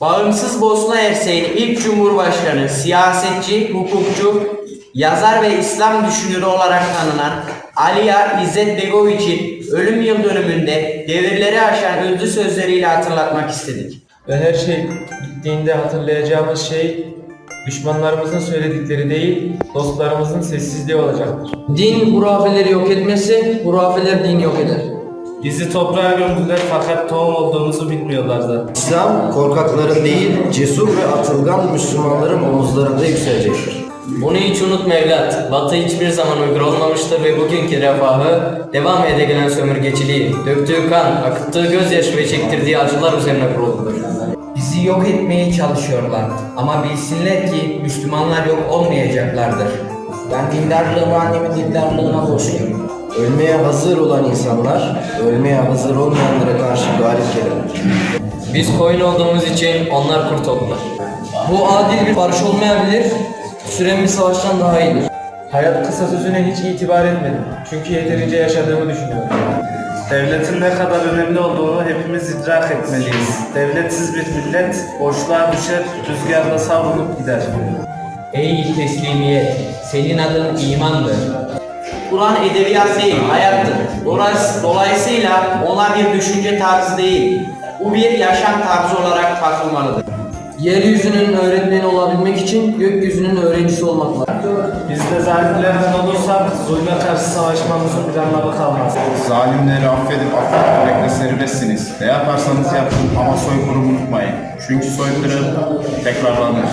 Bağımsız Bosna Hersek'in ilk cumhurbaşkanı, siyasetçi, hukukçu, yazar ve İslam düşünürü olarak tanınan Aliya İzzet Begoviç'in ölüm yıl dönümünde devirleri aşan özlü sözleriyle hatırlatmak istedik. Ve her şey bittiğinde hatırlayacağımız şey düşmanlarımızın söyledikleri değil, dostlarımızın sessizliği olacaktır. Din hurafeleri yok etmesi, hurafeler dini yok eder. Bizi toprağa gömdüler fakat tohum olduğumuzu bilmiyorlar zaten. İslam korkakların değil, cesur ve atılgan Müslümanların omuzlarında yükselecektir. Bunu hiç unutma evlat. Batı hiçbir zaman uygur olmamıştır ve bugünkü refahı, devam ede gelen sömürgeciliği, döktüğü kan, akıttığı gözyaşı ve çektirdiği acılar üzerine kuruludur. Bizi yok etmeye çalışıyorlar ama bilsinler ki Müslümanlar yok olmayacaklardır. Ben dindarlığımı annemin dindarlığına borçluyum. Ölmeye hazır olan insanlar, ölmeye hazır olmayanlara karşı galip gelirler. Biz koyun olduğumuz için onlar kurt oldular. Bu adil bir barış olmayabilir, süren bir savaştan daha iyidir. Hayat kısa sözüne hiç itibar etmedim. Çünkü yeterince yaşadığımı düşünüyorum. Devletin ne kadar önemli olduğunu hepimiz idrak etmeliyiz. Devletsiz bir millet boşluğa düşer, rüzgarda savrulup gider. Ey teslimiyet, senin adın imandır. Kur'an edebiyat değil, hayattır. Dolayıs- Dolayısıyla ona bir düşünce tarzı değil, bu bir yaşam tarzı olarak bakılmalıdır. Yeryüzünün öğretmeni olabilmek için gökyüzünün öğrencisi olmak var. Biz de zalimlerden olursak zulme karşı savaşmamızın bir anlamı kalmaz. Zalimleri affedip affetmekle serbestsiniz. Ne yaparsanız yapın ama soykırım unutmayın. Çünkü soykırım tekrarlanır.